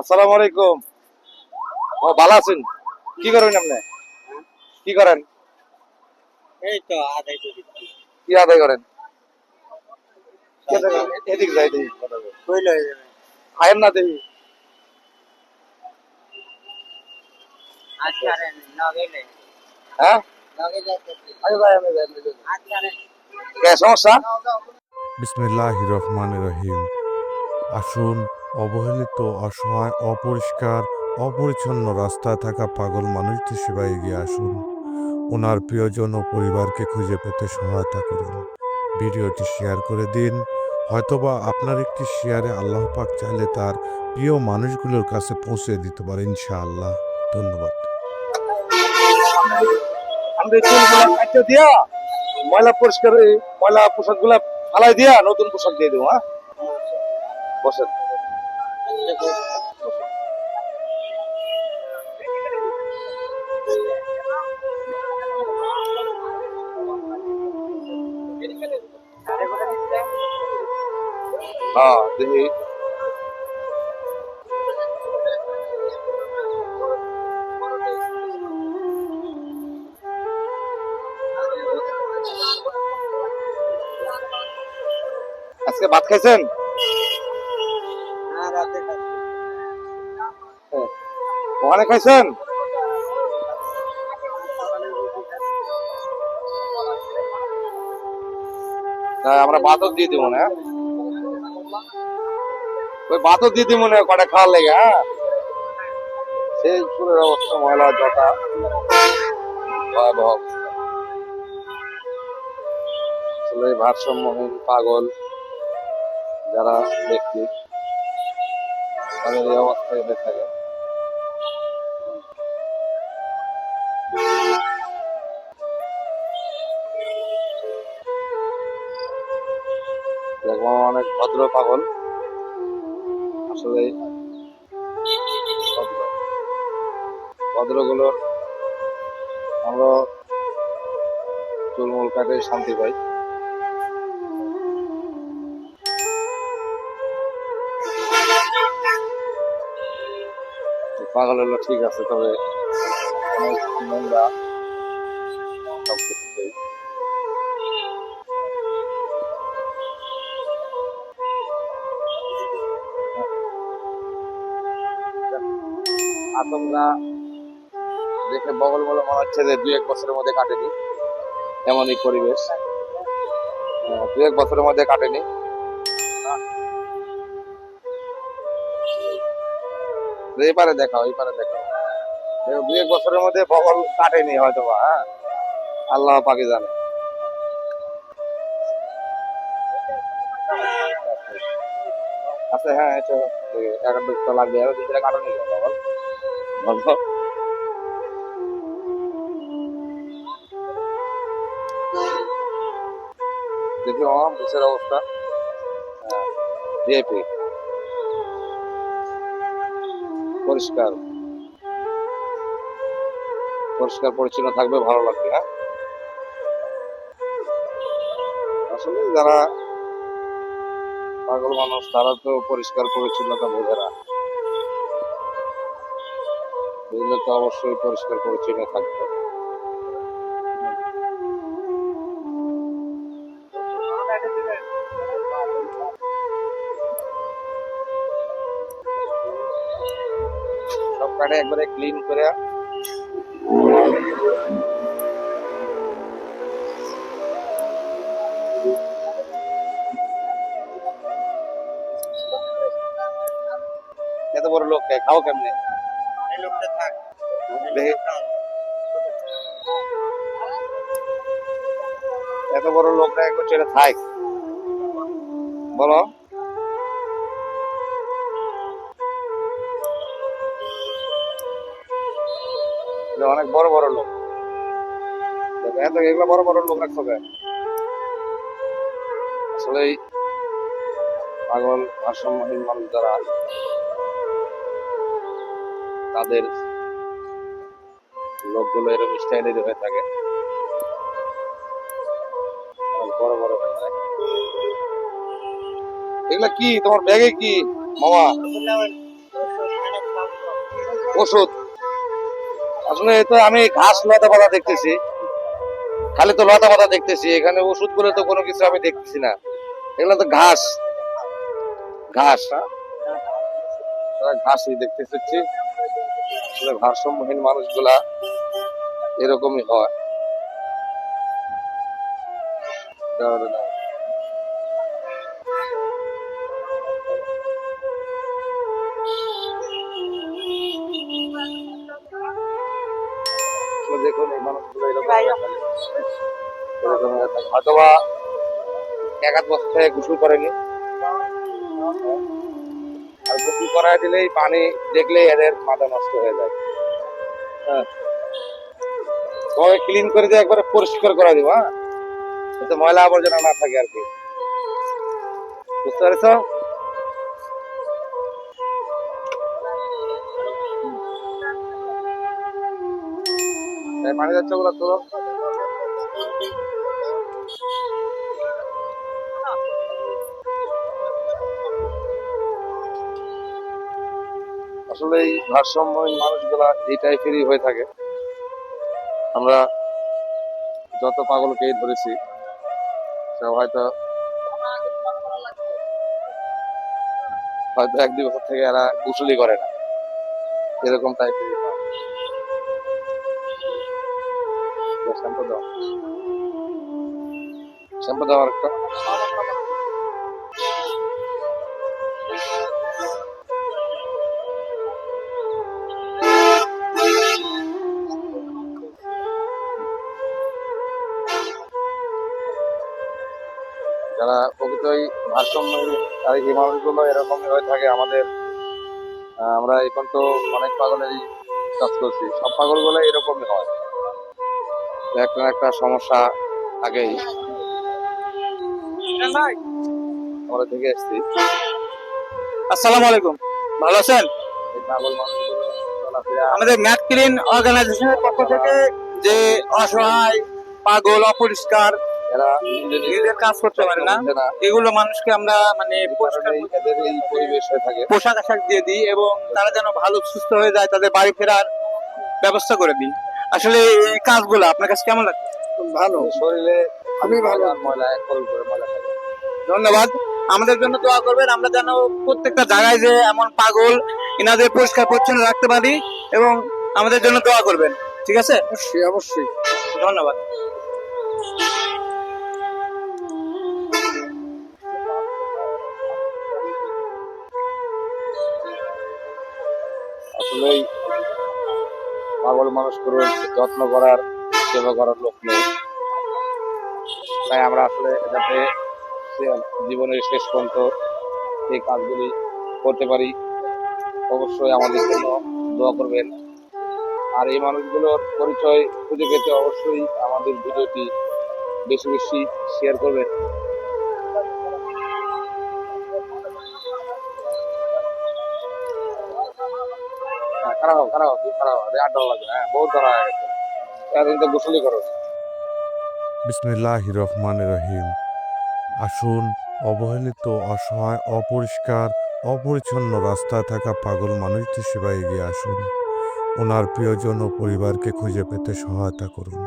আসসালামু আলাইকুম। ও ভালো আছেন? কি করেন আপনি? কি করেন? এই তো আদায় করি। কি আদায় করেন? এদিক যাই দেখি কইল হয়ে যাবে না দেখি। আচ্ছা রে নগেলে হ্যাঁ নগে যাচ্ছে যাই আমি যাই। আচ্ছা রে কে সমস্যা? বিসমিল্লাহ রহমান রহিম। আসুন, অবহেলিত, অসহায়, অপরিষ্কার, অপরিচ্ছন্ন রাস্তায় থাকা পাগল মানুষটির সেবায় এগিয়ে আসুন। ওনার প্রিয়জন ও পরিবারকে খুঁজে পেতে সহায়তা করুন। ভিডিওটি শেয়ার করে দিন। হয়তোবা আপনার একটি শেয়ারে আল্লাহ পাক চাইলে তার প্রিয় মানুষগুলোর কাছে পৌঁছে দিতে পারে, ইনশাআল্লাহ। ধন্যবাদ। ময়লা পরিষ্কার ময়লা পোশাকগুলা ফালাই দিয়া নতুন পোশাক দিয়ে দেবো হ্যাঁ? বসেন হ্যাঁ দেখি। আজকে ভাত খাইছেন? ওখানে খাইছেন আমরা ভাতও দিয়ে দিব না? ওই ভাতও দিয়ে দিব না, কটা খাওয়ার লেগে হ্যাঁ সেই সুরের অবস্থা, ময়লা, জটা ভয়াবহ। আসলে ভারসাম্যহীন পাগল যারা ব্যক্তি, তাদের এই অবস্থায় হয়ে থাকে দেখব অনেক ভদ্র পাগল। আসলে ভদ্র। ভদ্রগুলো আমরা চুলমুল কাটে শান্তি পাই। পাগল হলো ঠিক আছে, তবে নোংরা। আতঙ্কা দেখে বগল বলে মনে হচ্ছে যে দুই এক বছরের মধ্যে কাটেনি। এমনই পরিবেশ। আহ, দুই এক বছরের মধ্যে কাটেনি। এই পারে দেখাও এই পারে দেখাও। দেখো, দুই এক বছরের মধ্যে বগল কাটেনি হয়তো বা হ্যাঁ? আল্লাহ পাকি জানে। আচ্ছা হ্যাঁ এটা এক লাগবে। আর দুই কাটেনি বগল। বলো দেখি আমার মুখের অবস্থা। ভিআইপি পরিষ্কার। পরিষ্কার, পরিচ্ছন্ন থাকবে, ভালো লাগবে হ্যাঁ? আসলে যারা পাগল মানুষ, তারা তো পরিষ্কার, পরিচ্ছন্নতা বোঝে না। বুঝলে তো অবশ্যই পরিষ্কার পরিচ্ছন্ন থাকবে সব কাটে একবারে ক্লিন করে এত বড় লোক কে? খাও কেমনে এই লোকটা থাক এত বড় লোকরা একবার ছেড়ে থাক। বলো। অনেক বড় বড় লোক। এত এগুলো বড় বড় লোক রাখছো কেন? আসলে পাগল ভারসাম্যহীন মানুষ যারা তাদের লোকগুলো এরকম স্টাইলের হয়ে থাকে। বড় বড় হয়ে কি? তোমার ব্যাগে কি? মামা। ওষুধ। আসলে আমি ঘাস লতা পাতা দেখতেছি। খালি তো লতা পাতা দেখতেছি। এখানে ওষুধ বলে তো কোনো কিছু আমি দেখতেছি না। এগুলো তো ঘাস। ঘাস হ্যাঁ? ঘাসই দেখতে আসলে ভারসাম্যহীন মানুষগুলা এরকমই হয়। দেখুন এই মানুষগুলো এরকম এক আধ বছর থেকে গোসল করেনি। আর গোসল করায় দিলেই পানি দেখলেই এদের মাথা নষ্ট হয়ে যায়। হ্যাঁ। তবে ক্লিন করে দিয়ে একবারে পরিষ্কার করে দিব হ্যাঁ? যাতে ময়লা আবর্জনা না থাকে আর কি। বুঝতে পারছ? পানি যাচ্ছে ওগুলো তো। আসলে এই ভারসাম্যহীন মানুষগুলা এই টাইপেরই হয়ে থাকে। আমরা যত পাগলকে ধরেছি সব হয়তো হয়তো এক দুই বছর থেকে এরা কুশলি করে না। এরকম টাইপের শ্যাম্পু দাও। শ্যাম্পু দাও একটা। আর এই মানুষগুলো এরকমই হয়ে থাকে আমাদের। আমরা এখন তো অনেক পাগলেরই কাজ করছি। সব পাগলগুলো এরকমই হয়। একটা একটা সমস্যা আগেই। আমরা থেকে এসছি আসসালামু আলাইকুম। ভালো আছেন? পাগল আমাদের ম্যাট ক্লিন অর্গানাইজেশনের পক্ষ থেকে যে অসহায় পাগল অপরিষ্কার এরা নিজেদের কাজ করতে পারে না। এগুলো মানুষকে আমরা মানে পরিবেশ হয়ে থাকে। পোশাক আশাক দিয়ে দিই এবং তারা যেন ভালো সুস্থ হয়ে যায় তাদের বাড়ি ফেরার ব্যবস্থা করে দিই। আসলে এই কাজগুলো আপনার কাছে কেমন লাগে ভালো। শরীরে খুবই ভালো। ময়লা করে ময়লা ধন্যবাদ। আমাদের জন্য দোয়া করবেন আমরা যেন প্রত্যেকটা জায়গায় যে এমন পাগল এনাদের পরিষ্কার পরিচ্ছন্ন রাখতে পারি এবং আমাদের জন্য দোয়া করবেন। ঠিক আছে? অবশ্যই অবশ্যই। ধন্যবাদ। আসলেই পাগল মানুষ করে যত্ন করার, সেবা করার লোক নেই। তাই আমরা আসলে যাতে জীবনের শেষ পর্যন্ত এই কাজগুলি করতে পারি। অবশ্যই আমাদের জন্য দোয়া করবেন। আর এই মানুষগুলোর পরিচয় খুঁজে পেতে অবশ্যই আমাদের ভিডিওটি বেশি বেশি শেয়ার করবেন। খারাপ খারাপ তুই খারাপ। হ্যাঁ বহুত ধরা হয়ে গেছে। করো রহিম আসুন, অবহেলিত, অসহায়, অপরিষ্কার, অপরিচ্ছন্ন রাস্তায় থাকা পাগল মানুষদের সেবায় এগিয়ে আসুন। ওনার প্রিয়জন ও পরিবারকে খুঁজে পেতে সহায়তা করুন।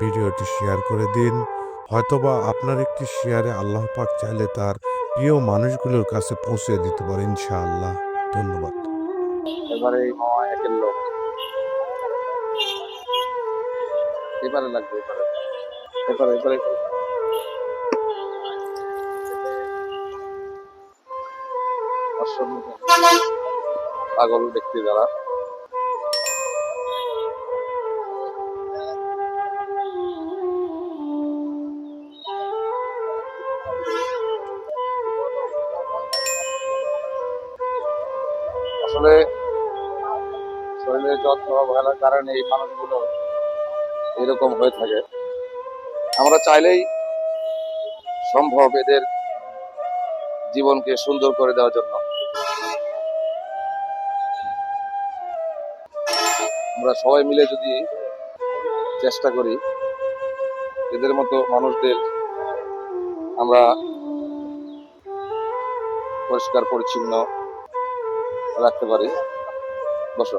ভিডিওটি শেয়ার করে দিন। হয়তোবা আপনার একটি শেয়ারে আল্লাহ পাক চাইলে তার প্রিয় মানুষগুলোর কাছে পৌঁছে দিতে পারে, ইনশাআল্লাহ। ধন্যবাদ। এবারে এই মামা একের লোক। এবারে লাগবে এবারে। এবারে এবারে পাগল ব্যক্তি যারা। যত্ন অবহেলার কারণে এই মানুষগুলো এরকম হয়ে থাকে। আমরা চাইলেই সম্ভব এদের জীবনকে সুন্দর করে দেওয়ার জন্য। আমরা সবাই মিলে যদি চেষ্টা করি, এদের মতো মানুষদের আমরা পরিষ্কার, পরিচ্ছন্ন রাখতে পারি। বসো।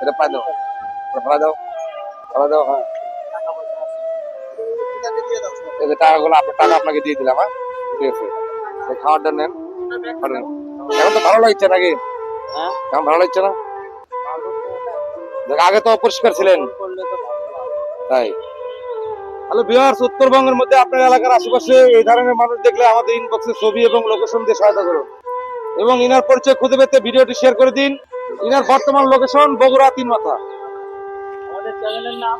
এটা ফালা দাও। ফালা দাও। হ্যাঁ। এই যে টাকাগুলো, আপনার টাকা আপনাকে দিয়ে হ্যাঁ? ঠিক আছে। খাবারটা নেন। এখন তো ভালো লাগছে নাকি? হ্যাঁ এখন ভালো লাগছে না? আগে তো অপরিষ্কার ছিলেন। তাই। হ্যালো বিহার উত্তরবঙ্গের মধ্যে আপনার এলাকার আশেপাশে এই ধরনের মানুষ দেখলে আমাদের ইনবক্সে ছবি এবং লোকেশন দিয়ে সহায়তা করুন। এবং ইনার পরিচয় খুঁজে পেতে ভিডিওটি শেয়ার করে দিন। ইনার বর্তমান লোকেশন বগুড়া তিন মাথা। আমাদের চ্যানেলের নাম